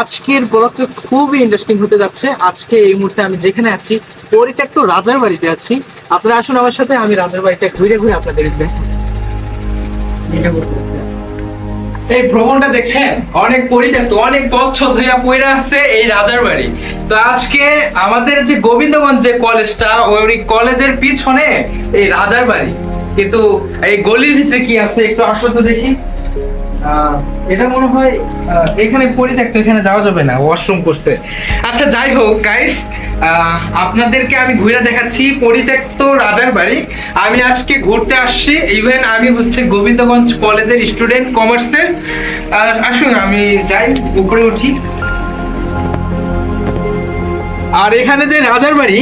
আজকের ব্লগটা খুবই ইন্টারেস্টিং হতে যাচ্ছে। আজকে এই মুহূর্তে আমি যেখানে আছি, পরিত্যক্ত রাজার বাড়িতে আছি। আপনারা আসুন আমার সাথে, আমি রাজার বাড়িটা ঘুরে ঘুরে আপনাদের। এই ভ্রমণটা দেখছেন? অনেক পরিত্যক্ত, অনেক বছর আছে এই রাজার বাড়ি। তো আজকে আমাদের যে গোবিন্দগঞ্জ যে কলেজটা, ওই কলেজের পিছনে এই রাজার বাড়ি। কিন্তু এই গলির ভিতরে কি আছে একটু আসো তো দেখি। এটা মনে হয় এখানে পরিত্যক্ত এখানে যাওয়া যাবে না ওয়াশরুম করছে। আচ্ছা যাই হোক গাইস আপনাদেরকে আমি ঘুরে দেখাচ্ছি পরিত্যক্ত রাজার বাড়ি। আমি আজকে ঘুরতে আসছি ইভেন আমি হচ্ছে গোবিন্দগঞ্জ কলেজের স্টুডেন্ট কমার্সের আসুন, আমি যাই, উপরে উঠি। আর এখানে যে রাজার বাড়ি,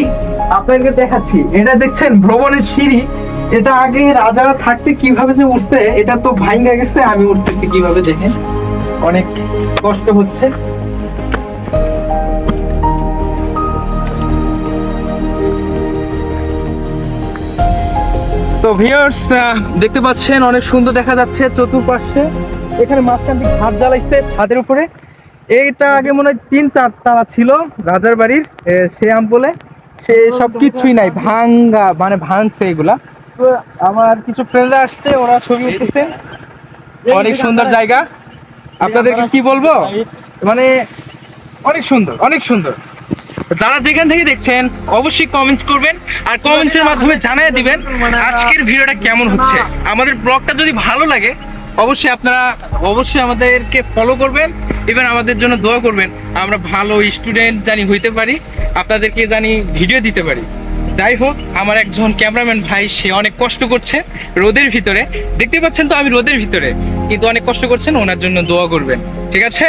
আপনাদেরকে দেখাচ্ছি, এটা দেখছেন ভ্রমণের সিঁড়ি। এটা আগে রাজারা থাকতে কীভাবে যে উঠতে, এটা তো ভাঙ্গা গেছে, আমি উঠতেছি কীভাবে দেখেন অনেক কষ্ট হচ্ছে। তো ভিউয়ার্স দেখতে পাচ্ছেন, অনেক সুন্দর দেখা যাচ্ছে চতুর্পাশে। এখানে মাঝখান থেকে ছাদ জ্বালাইছে ছাদের উপরে। এইটা আগে মনে হয় তিন চার তালা ছিল, রাজার বাড়ির সে আমবলে সে সব কিছুই নাই, ভাঙ্গা মানে ভাঙছে এগুলা। আমার কিছু ফ্রেন্ডরা আসছে, ওরা ছবি উঠতেছে। অনেক সুন্দর জায়গা। আপনাদেরকে কি বলব? মানে অনেক সুন্দর অনেক সুন্দর। যারা যেখান থেকে দেখছেন, অবশ্যই কমেন্টস করবেন আর কমেন্টসের মাধ্যমে জানিয়ে দিবেন আজকের ভিডিওটা কেমন হচ্ছে। আমাদের ব্লগটা যদি ভালো লাগে, অবশ্যই আপনারা, অবশ্যই আমাদেরকে ফলো করবেন ইভেন আমাদের জন্য দোয়া করবেন। আমরা ভালো স্টুডেন্ট জানি হইতে পারি, আপনাদেরকে জানি ভিডিও দিতে পারি। যাই হোক, আমার একজন ক্যামেরাম্যান ভাই, সে অনেক কষ্ট করছে রোদের ভিতরে। দেখতে পাচ্ছেন তো আমি রোদের ভিতরে, কিন্তু অনেক কষ্ট করছেন, ওনার জন্য দোয়া করবেন। ঠিক আছে?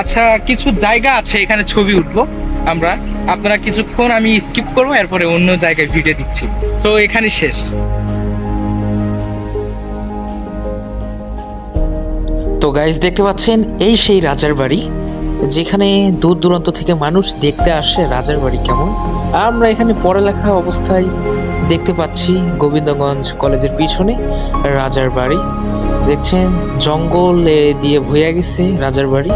আচ্ছা কিছু জায়গা আছে, এখানে ছবি উঠবো আমরা। আপনারা কিছুক্ষণ আমি স্কিপ করব, এরপরে অন্য জায়গায় ভিডিও দিচ্ছি। তো এখানে শেষ। তো গাইজ দেখতে পাচ্ছেন, এই সেই রাজার বাড়ি। যেখানে দূর দূরান্ত থেকে মানুষ দেখতে আসে রাজার বাড়ি কেমন? আমরা এখানে পড়ালেখা অবস্থায় দেখতে পাচ্ছি গোবিন্দগঞ্জ কলেজের পিছনে রাজার বাড়ি। দেখছেন, জঙ্গলে দিয়ে ভইয়া গেছে রাজার বাড়ি।